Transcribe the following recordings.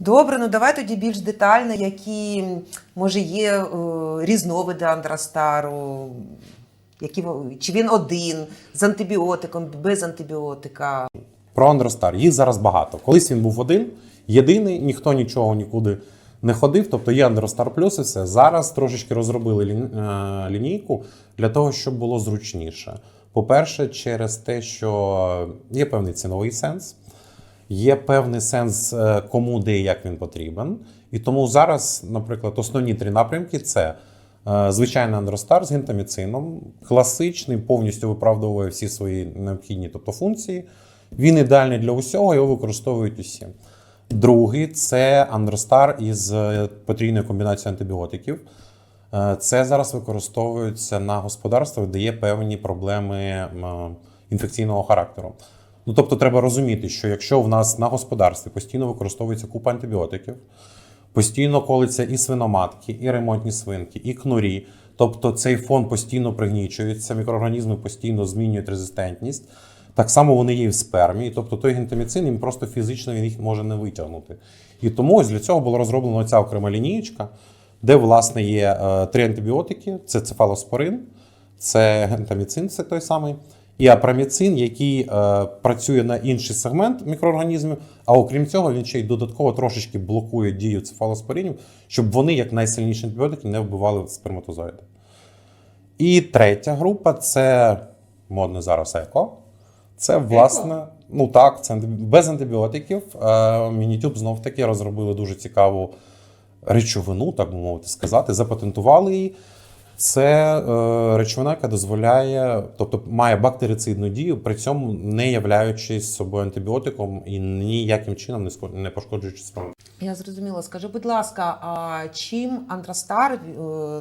Добре, ну давай тоді більш детально, які може є е, різновиди андростару, які, чи він один з антибіотиком, без антибіотика. Про Андростар. Їх зараз багато. Колись він був один, єдиний, ніхто нічого нікуди не ходив. Тобто є Андростар Плюс і все. Зараз трошечки розробили е, лінійку для того, щоб було зручніше. По-перше, через те, що є певний ціновий сенс, є певний сенс, е, кому де і як він потрібен. І тому зараз, наприклад, основні три напрямки це е, звичайний Андростар з гентаміцином, класичний, повністю виправдовує всі свої необхідні тобто, функції. Він ідеальний для усього, його використовують усі. Другий це Андростар із е, потрійною комбінацією антибіотиків. Це зараз використовується на господарствах, де є певні проблеми інфекційного характеру. Ну тобто, треба розуміти, що якщо в нас на господарстві постійно використовується купа антибіотиків, постійно колиться і свиноматки, і ремонтні свинки, і кнурі. Тобто цей фон постійно пригнічується, мікроорганізми постійно змінюють резистентність. Так само вони є в спермі. Тобто той гентаміцин їм просто фізично він їх може не витягнути. І тому ось для цього була розроблена ця окрема лінієчка, де власне є е, три антибіотики: це цефалоспорин, це гентаміцин, це той самий, і апраміцин, який е, працює на інший сегмент мікроорганізмів. А окрім цього, він ще й додатково трошечки блокує дію цефалоспоринів, щоб вони, як найсильніші антибіотики, не вбивали сперматозоїди. І третя група це модно зараз еко. Це власне, ну так, це без антибіотиків. Е, Мінітюб знов таки розробили дуже цікаву речовину, так би мовити сказати, запатентували її. Це е, речовина, яка дозволяє, тобто має бактерицидну дію, при цьому не являючись собою антибіотиком і ніяким чином не ско- не пошкоджуючи сперму. Я зрозуміла. Скажи, будь ласка, а чим андростар, е,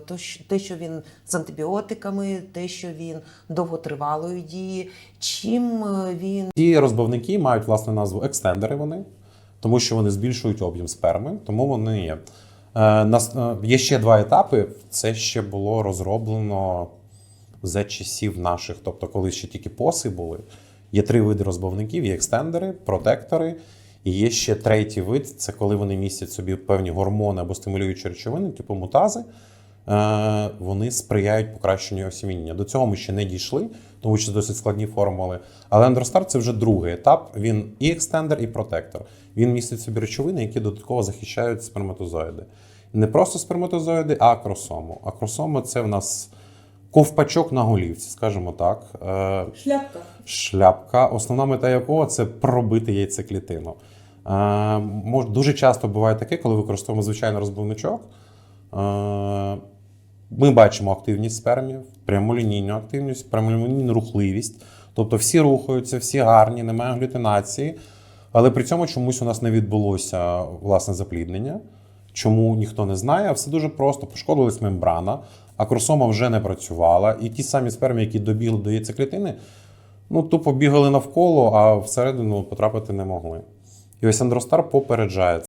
то, щ- те, що він з антибіотиками, те, що він довготривалої дії, чим е, він Ці розбавники мають власне назву екстендери вони, тому що вони збільшують об'єм сперми, тому вони є. Е, нас, е, є ще два етапи. Це ще було розроблено за часів наших, тобто коли ще тільки поси були. Є три види розбавників: є екстендери, протектори. І є ще третій вид це коли вони містять собі певні гормони або стимулюючі речовини, типу мутази. Е, вони сприяють покращенню осіміння. До цього ми ще не дійшли, тому що досить складні формули. Але Андростар це вже другий етап. Він і екстендер, і протектор. Він містить в собі речовини, які додатково захищають сперматозоїди. Не просто сперматозоїди, а акросому. Акросома це в нас ковпачок на голівці, скажімо так. Е, Шляпка. шляпка, основна мета якого це пробити яйцеклітину. Е, дуже часто буває таке, коли використовуємо звичайний розбивничок. Ми бачимо активність спермів, прямолінійну активність, прямолінійну рухливість. Тобто всі рухаються, всі гарні, немає глютинації. Але при цьому чомусь у нас не відбулося власне запліднення. Чому ніхто не знає, все дуже просто. Пошкодилась мембрана, акросома вже не працювала, і ті самі сперми, які добігли до яйцеклітини, ну тупо бігали навколо, а всередину потрапити не могли. І ось Андростар попереджає